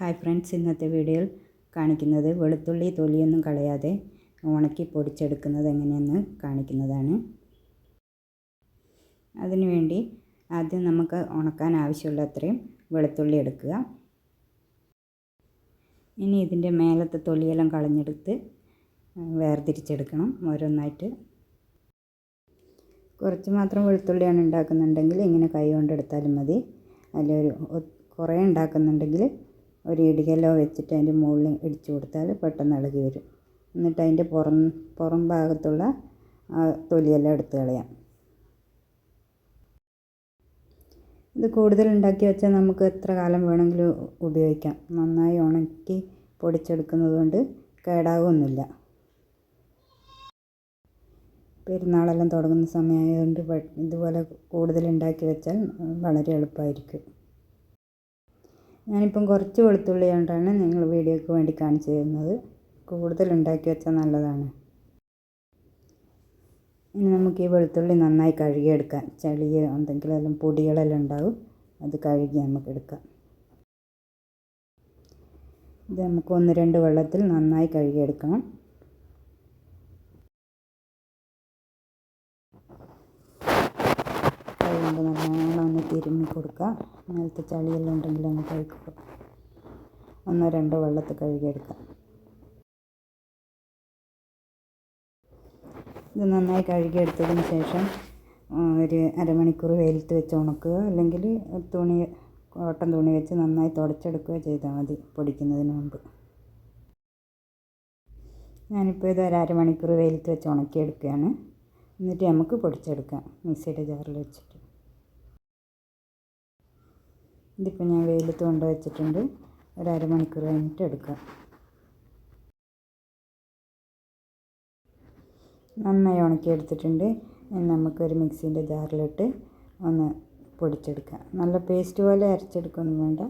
Hi friends ഇന്നത്തെ വീഡിയോയിൽ കാണിക്കുന്നത് വെളുത്തുള്ളി തൊലിയൊന്നും കളയാതെ ഉണക്കി പൊടിച്ചെടുക്കുന്നത് എങ്ങനെയെന്ന് കാണിക്കുന്നതാണ്. അതിനുവേണ്ടി ആദ്യം നമുക്ക് ഉണക്കാൻ ആവശ്യമുള്ള അത്രയും വെളുത്തുള്ളി എടുക്കുക. ഇനി ഇതിന്റെ മേലത്തെ തൊലിയെല്ലാം കളഞ്ഞെടുത്ത് വേർതിരിച്ചെടുക്കണം ഓരോന്നായിട്ട്. കുറച്ച് മാത്രം വെളുത്തുള്ളിയാണ് ഉണ്ടാക്കുന്നുണ്ടെങ്കിൽ ഇങ്ങനെ കൈ കൊണ്ടെടുത്താലും മതി. അതിലൊരു കുറേ ഉണ്ടാക്കുന്നുണ്ടെങ്കിൽ ഒരു ഇടികല്ലോ വെച്ചിട്ട് അതിന്റെ മുകളിൽ ഇടിച്ചു കൊടുത്താൽ പെട്ടെന്ന് ഇളകി വരും. എന്നിട്ട് അതിന്റെ പുറം പുറം ഭാഗത്തുള്ള ആ തൊലിയെല്ലാം എടുത്ത് കളയാം. ഇത് കൂടുതൽ ഉണ്ടാക്കി വെച്ചാൽ നമുക്ക് എത്ര കാലം വേണമെങ്കിലും ഉപയോഗിക്കാം. നന്നായി ഉണക്കി പൊടിച്ചെടുക്കുന്നത് കൊണ്ട് കേടാകുമൊന്നുമില്ല പെരുന്നാളെല്ലാം തുടങ്ങുന്ന സമയമായതുകൊണ്ട് ഇതുപോലെ കൂടുതൽ ഉണ്ടാക്കി വെച്ചാൽ വളരെ എളുപ്പമായിരിക്കും. ഞാനിപ്പം കുറച്ച് വെളുത്തുള്ളി കൊണ്ടാണ് നിങ്ങൾ വീഡിയോയ്ക്ക് വേണ്ടി കാണിച്ചു തരുന്നത്. കൂടുതൽ ഉണ്ടാക്കി വെച്ചാൽ നല്ലതാണ്. ഇനി നമുക്ക് ഈ വെളുത്തുള്ളി നന്നായി കഴുകിയെടുക്കാം. ചളി എന്തെങ്കിലും പൊടികളെല്ലാം ഉണ്ടാവും. അത് കഴുകി നമുക്ക് എടുക്കാം. ഇത് നമുക്ക് ഒന്ന് രണ്ട് വെള്ളത്തിൽ നന്നായി കഴുകിയെടുക്കണം. കഴിയുമ്പോൾ നന്നായി തിരുമ്മി കൊടുക്കുക. നേരത്തെ ചളിയെല്ലാം ഉണ്ടെങ്കിൽ ഒന്ന് കഴുകുക ഒന്നോ രണ്ടോ വെള്ളത്തിൽ കഴുകിയെടുക്കുക. ഇത് നന്നായി കഴുകിയെടുത്തതിന് ശേഷം ഒരു അരമണിക്കൂർ വെയിലത്ത് വെച്ച് ഉണക്കുക. അല്ലെങ്കിൽ തുണി കോട്ടൺ തുണി വെച്ച് നന്നായി തുടച്ചെടുക്കുക ചെയ്താൽ മതി പൊടിക്കുന്നതിന് മുമ്പ്. ഞാനിപ്പോൾ ഇത് ഒരു അരമണിക്കൂർ വെയിലത്ത് വെച്ച് ഉണക്കിയെടുക്കുകയാണ്. എന്നിട്ട് നമുക്ക് പൊടിച്ചെടുക്കാം. മിക്സിയുടെ ജാറിൽ വെച്ചിട്ട്. ഇതിപ്പോൾ ഞാൻ വെയിലത്ത് കൊണ്ട് വെച്ചിട്ടുണ്ട്. ഒരു അരമണിക്കൂർ കഴിഞ്ഞിട്ട് എടുക്കാം. നന്നായി ഉണക്കി എടുത്തിട്ടുണ്ട് നമുക്കൊരു മിക്സീന്റെ ജാറിലിട്ട് ഒന്ന് പൊടിച്ചെടുക്കാം. നല്ല പേസ്റ്റ് പോലെ അരച്ചെടുക്കൊന്നും വേണ്ട.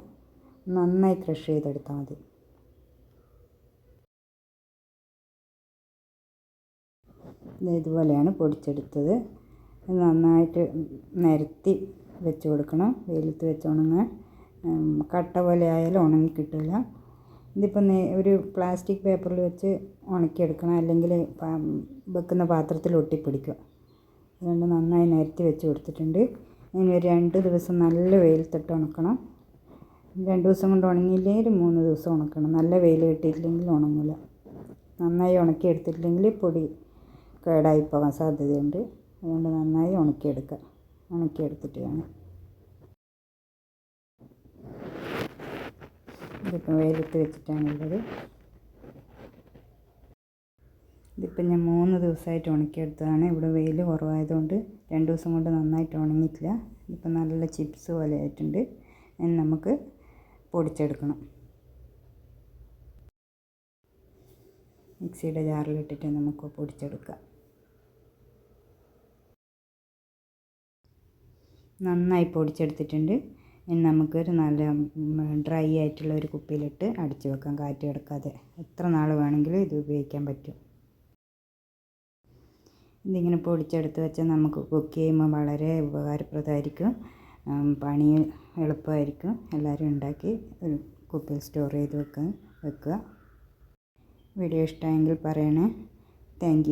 നന്നായി ക്രഷ് ചെയ്തെടുത്താൽ മതി. ഇതുപോലെയാണ് പൊടിച്ചെടുത്തത്. നന്നായിട്ട് നിരത്തി വെച്ച് കൊടുക്കണം. വെയിലത്ത് വെച്ച് ഉണങ്ങാൻ. കട്ട പോലെ ആയാലും ഉണങ്ങി കിട്ടില്ല ഇതിപ്പോൾ ഒരു പ്ലാസ്റ്റിക് പേപ്പറിൽ വെച്ച് ഉണക്കിയെടുക്കണം. അല്ലെങ്കിൽ വെക്കുന്ന പാത്രത്തിൽ ഒട്ടിപ്പിടിക്കും അതുകൊണ്ട് നന്നായി നിരത്തി വെച്ച് കൊടുത്തിട്ടുണ്ട്. ഇനി ഒരു രണ്ട് ദിവസം നല്ല വെയിലത്തിട്ട് ഉണക്കണം. രണ്ട് ദിവസം കൊണ്ട് ഉണങ്ങിയില്ലെങ്കിൽ മൂന്ന് ദിവസം ഉണക്കണം. നല്ല വെയിൽ കിട്ടിയിട്ടില്ലെങ്കിൽ ഉണങ്ങില്ല നന്നായി ഉണക്കിയെടുത്തിട്ടില്ലെങ്കിൽ പൊടി കേടായി പോകാൻ സാധ്യതയുണ്ട്. അതുകൊണ്ട് നന്നായി ഉണക്കിയെടുക്കുക. ഉണക്കിയെടുത്തിട്ട് വേണം ഇതിപ്പോൾ വെയിലത്ത് വെച്ചിട്ടാണുള്ളത് ഇതിപ്പോൾ ഞാൻ മൂന്ന് ദിവസമായിട്ട് ഉണക്കിയെടുത്തതാണ്. ഇവിടെ വെയിൽ കുറവായതുകൊണ്ട് രണ്ട് ദിവസം കൊണ്ട് നന്നായിട്ട് ഉണങ്ങിയിട്ടില്ല. ഇപ്പം നല്ല ചിപ്സ് പോലെ ആയിട്ടുണ്ട്. നമുക്ക് പൊടിച്ചെടുക്കണം. മിക്സിയുടെ ജാറിലിട്ടിട്ട് നമുക്ക് പൊടിച്ചെടുക്കാം. നന്നായി പൊടിച്ചെടുത്തിട്ടുണ്ട്. ഇനി നമുക്കൊരു നല്ല ഡ്രൈ ആയിട്ടുള്ള ഒരു കുപ്പിയിലിട്ട് അടിച്ചു വെക്കാം. കാറ്റ് കിടക്കാതെ. എത്ര നാൾ വേണമെങ്കിലും ഇത് ഉപയോഗിക്കാൻ പറ്റും. ഇതിങ്ങനെ പൊടിച്ചെടുത്ത് വെച്ചാൽ നമുക്ക് കുക്ക് ചെയ്യുമ്പോൾ വളരെ ഉപകാരപ്രദമായിരിക്കും. പണി എളുപ്പമായിരിക്കും. എല്ലാവരും ഉണ്ടാക്കി ഒരു കുപ്പിയിൽ സ്റ്റോർ ചെയ്ത് വെക്കുക വെക്കുക. വീഡിയോ ഇഷ്ടമായെങ്കിൽ പറയണേ. താങ്ക്